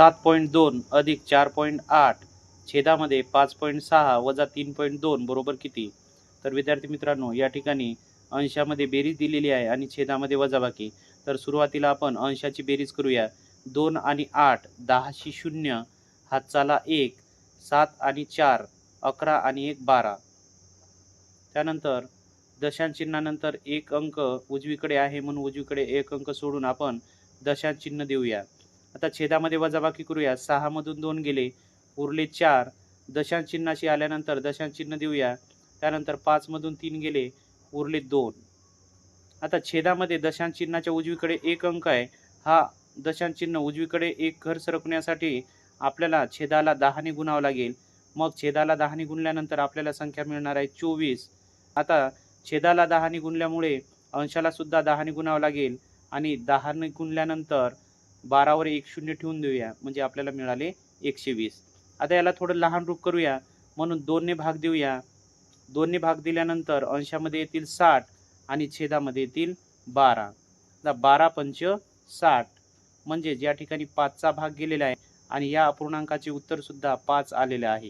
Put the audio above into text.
सात पॉईंट दोन अधिक चार पॉईंट आठ छेदामध्ये पाच पॉईंट सहा वजा तीन पॉईंट दोन बरोबर किती? तर विद्यार्थी मित्रांनो या ठिकाणी अंशामध्ये बेरीज दिलेली आहे आणि छेदामध्ये वजाबाकी तर सुरुवातीला आपण अंशाची बेरीज करूया. दोन आणि आठ दहाशी शून्य हातचाला एक सात आणि चार अकरा आणि एक बारा. त्यानंतर दशांचिन्हानंतर एक अंक उजवीकडे आहे म्हणून उजवीकडे एक अंक सोडून आपण दशांचिन्ह देऊया. आता छेदामध्ये वजाबाकी करूया. सहामधून दोन गेले. उरले चार. दशांचिन्हाशी आल्यानंतर दशांचिन्ह देऊया. त्यानंतर पाचमधून तीन गेले. उरले दोन. आता छेदामध्ये दशांचिन्हाच्या उजवीकडे एक अंक आहे. हा दशांचिन्ह उजवीकडे एक घर सरकण्यासाठी आपल्याला छेदाला दहाने गुणावं लागेल. मग छेदाला दहाने गुणल्यानंतर आपल्याला संख्या मिळणार आहे चोवीस. आता छेदाला दहाने गुणल्यामुळे अंशाला सुद्धा दहाने गुणावं लागेल आणि दहाने गुणल्यानंतर बारावर एक शून्य ठेवून देऊया म्हणजे आपल्याला मिळाले एकशे वीस. आता याला थोडं लहान रूप करूया म्हणून दोनने भाग देऊया. दोनने भाग दिल्यानंतर अंशामध्ये येतील साठ आणि छेदामध्ये येतील बारा. आता बारा पंच साठ म्हणजे ज्या ठिकाणी पाचचा भाग गेलेला आहे आणि या अपूर्णांकाचे उत्तर सुद्धा पाच आलेले आहे.